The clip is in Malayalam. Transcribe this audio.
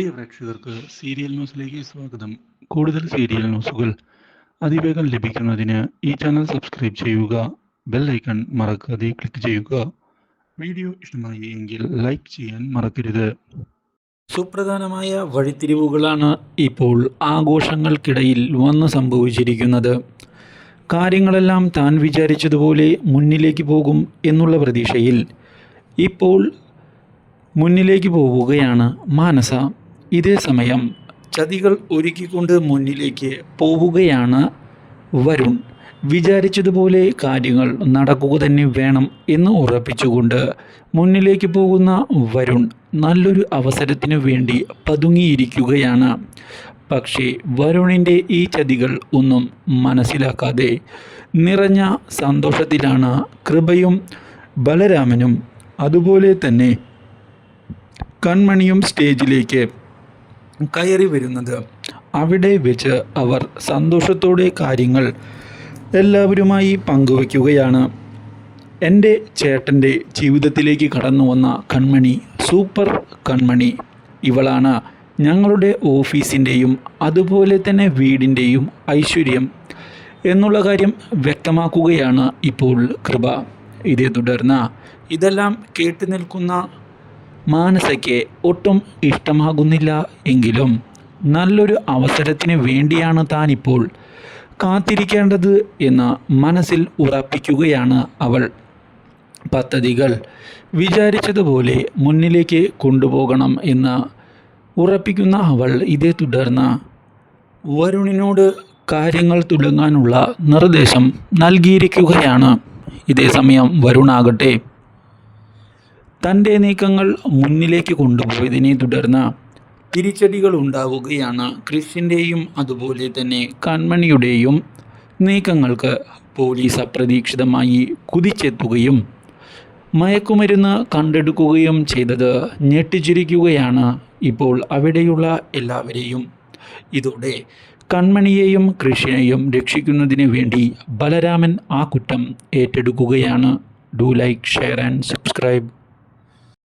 പ്രിയ പ്രേക്ഷകർക്ക് സീരിയൽ ന്യൂസിലേക്ക് സ്വാഗതം. കൂടുതൽ സീരിയൽ ന്യൂസുകൾ അതിവേഗം ലഭിക്കുന്നതിന് ഈ ചാനൽ സബ്സ്ക്രൈബ് ചെയ്യുക ബെൽ ഐക്കൺ മറക്കാതെ ക്ലിക്ക് ചെയ്യുക. വീഡിയോ ഇഷ്ടമായി എങ്കിൽ ലൈക്ക് ചെയ്യാൻ മറക്കരുത്. സുപ്രധാനമായ വഴിത്തിരിവുകളാണ് ഇപ്പോൾ ആഘോഷങ്ങൾക്കിടയിൽ വന്ന് സംഭവിച്ചിരിക്കുന്നത്. കാര്യങ്ങളെല്ലാം താൻ വിചാരിച്ചതുപോലെ മുന്നിലേക്ക് പോകും എന്നുള്ള പ്രതീക്ഷയിൽ ഇപ്പോൾ മുന്നിലേക്ക് പോവുകയാണ് മാനസ. ഇതേ സമയം ചതികൾ ഒരുക്കിക്കൊണ്ട് മുന്നിലേക്ക് പോവുകയാണ് വരുൺ. വിചാരിച്ചതുപോലെ കാര്യങ്ങൾ നടക്കുക തന്നെ വേണം എന്ന് ഉറപ്പിച്ചുകൊണ്ട് മുന്നിലേക്ക് പോകുന്ന വരുൺ നല്ലൊരു അവസരത്തിനു വേണ്ടി പതുങ്ങിയിരിക്കുകയാണ്. പക്ഷേ വരുണിന്റെ ഈ ചതികൾ ഒന്നും മനസ്സിലാക്കാതെ നിറഞ്ഞ സന്തോഷത്തിലാണ് കൃപയും ബലരാമനും അതുപോലെ തന്നെ കൺമണിയും സ്റ്റേജിലേക്ക് കയറി വരുന്നത്. അവിടെ വെച്ച് അവർ സന്തോഷത്തോടെ കാര്യങ്ങൾ എല്ലാവരുമായി പങ്കുവയ്ക്കുകയാണ് എന്റെ ചേട്ടന്റെ ജീവിതത്തിലേക്ക് കടന്നു വന്ന കൺമണി സൂപ്പർ കൺമണി ഇവളാണ്. ഞങ്ങളുടെ ഓഫീസിന്റെയും അതുപോലെ തന്നെ വീടിന്റെയും ഐശ്വര്യം എന്നുള്ള കാര്യം വ്യക്തമാക്കുകയാണ് ഇപ്പോൾ കൃപ. ഇതേ തുടർന്ന് ഇതെല്ലാം കേട്ടു നിൽക്കുന്ന മാനസയ്ക്ക് ഒട്ടും ഇഷ്ടമാകുന്നില്ല എങ്കിലും നല്ലൊരു അവസരത്തിന് വേണ്ടിയാണ് താനിപ്പോൾ കാത്തിരിക്കേണ്ടത് എന്ന് മനസ്സിൽ ഉറപ്പിക്കുകയാണ് അവൾ. പദ്ധതികൾ വിചാരിച്ചതുപോലെ മുന്നിലേക്ക് കൊണ്ടുപോകണം എന്ന് ഉറപ്പിക്കുന്ന അവൾ ഇതേ തുടർന്ന് വരുണിനോട് കാര്യങ്ങൾ തുടങ്ങാനുള്ള നിർദ്ദേശം നൽകിയിരിക്കുകയാണ്. ഇതേ സമയം വരുണാകട്ടെ. തന്റെ നീക്കങ്ങൾ മുന്നിലേക്ക് കൊണ്ടുപോയതിനെ തുടർന്ന് തിരിച്ചടികൾ ഉണ്ടാവുകയാണ് ക്രിസിന്റെയും അതുപോലെ തന്നെ കൺമണിയുടെയും നീക്കങ്ങൾക്ക് പോലീസ് അപ്രതീക്ഷിതമായി കുതിച്ചെത്തുകയും മയക്കുമരുന്ന് കണ്ടെടുക്കുകയും ചെയ്തത് ഞെട്ടിച്ചിരിക്കുകയാണ് ഇപ്പോൾ അവിടെയുള്ള എല്ലാവരെയും. ഇതോടെ കൺമണിയെയും കൃഷിനെയും രക്ഷിക്കുന്നതിന് വേണ്ടി ബലരാമൻ ആ കുറ്റം ഏറ്റെടുക്കുകയാണ്. Do like share and subscribe.